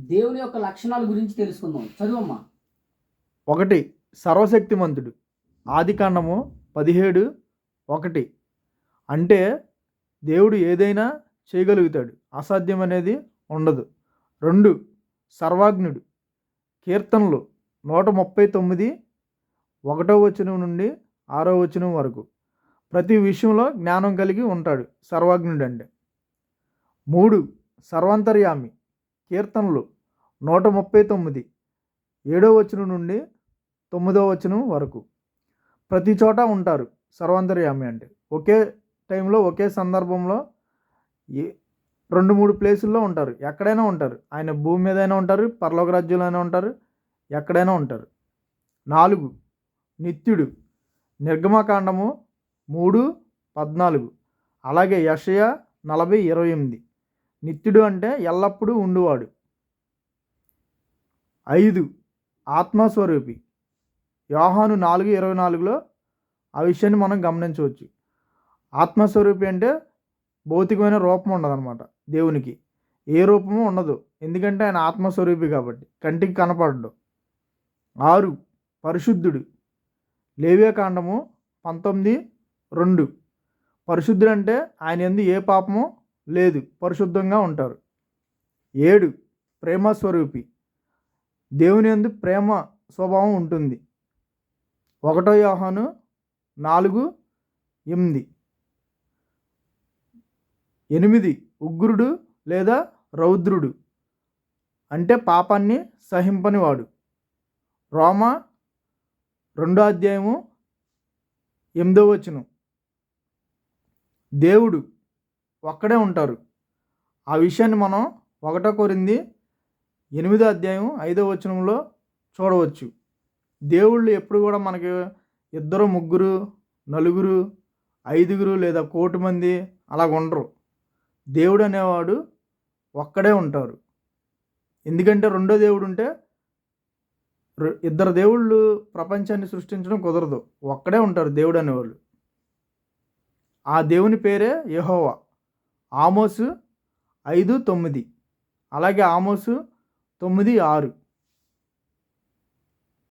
దేవుని యొక్క లక్షణాల గురించి తెలుసుకుందాం. చదువమ్మా. ఒకటి సర్వశక్తిమంతుడు. ఆదికాండము పదిహేడు ఒకటి. అంటే దేవుడు ఏదైనా చేయగలుగుతాడు. అసాధ్యం అనేది ఉండదు. రెండు సర్వాజ్ఞుడు. కీర్తనలు నూట ముప్పై తొమ్మిది ఒకటో వచనం నుండి ఆరో వచనం వరకు. ప్రతి విషయంలో జ్ఞానం కలిగి ఉంటాడు సర్వాజ్ఞుడు అంటే మూడు సర్వాంతర్యామి. కీర్తనలు నూట ముప్పై తొమ్మిది ఏడో వచనం నుండి తొమ్మిదో వచనం వరకు. ప్రతి చోట ఉంటారు సర్వాంతర్యామి అంటే. ఒకే టైంలో ఒకే సందర్భంలో ఏ రెండు మూడు ప్లేసుల్లో ఉంటారు. ఎక్కడైనా ఉంటారు. ఆయన భూమి మీద అయినా ఉంటారు పరలోక రాజ్యంలో అయినా ఉంటారు ఎక్కడైనా ఉంటారు. నాలుగు నిత్యుడు నిర్గమకాండము మూడు పద్నాలుగు. అలాగే యషయ నలభై ఇరవై ఎనిమిది. నిత్యుడు అంటే ఎల్లప్పుడూ ఉండువాడు. ఐదు ఆత్మస్వరూపి. యోహాను నాలుగు ఇరవై నాలుగులో ఆ విషయాన్ని మనం గమనించవచ్చు. ఆత్మస్వరూపి అంటే భౌతికమైన రూపం ఉండదన్నమాట దేవునికి. ఏ రూపము ఉండదు ఎందుకంటే ఆయన ఆత్మస్వరూపి కాబట్టి కంటికి కనపడడు. ఆరు పరిశుద్ధుడు. లేవ్యకాండము పంతొమ్మిది రెండు. పరిశుద్ధుడు అంటే ఆయన ఎందు ఏ పాపము లేదు పరిశుద్ధంగా ఉంటారు. ఏడు ప్రేమ స్వరూపి దేవుని యందు ప్రేమ స్వభావం ఉంటుంది. ఒకటో యోహాను నాలుగు ఎనిమిది. ఎనిమిది ఉగ్రుడు లేదా రౌద్రుడు. అంటే పాపాన్ని సహింపనివాడు. రోమ రెండో అధ్యాయము ఎనిమిదో వచనం. దేవుడు ఒక్కడే ఉంటారు. ఆ విషయాన్ని మనం ఒకటో కొరింది ఎనిమిదో అధ్యాయం ఐదో వచనంలో చూడవచ్చు. దేవుళ్ళు ఎప్పుడు కూడా మనకి ఇద్దరు ముగ్గురు నలుగురు ఐదుగురు లేదా కోటి మంది అలాగ ఉండరు. దేవుడు అనేవాడు ఒక్కడే ఉంటారు. ఎందుకంటే రెండో దేవుడు ఉంటే ఇద్దరు దేవుళ్ళు ప్రపంచాన్ని సృష్టించడం కుదరదు. ఒక్కడే ఉంటారు దేవుడు అనేవాళ్ళు. ఆ దేవుని పేరే యహోవా. ఆమోసు ఐదు తొమ్మిది. అలాగే ఆమోసు తొమ్మిది ఆరు.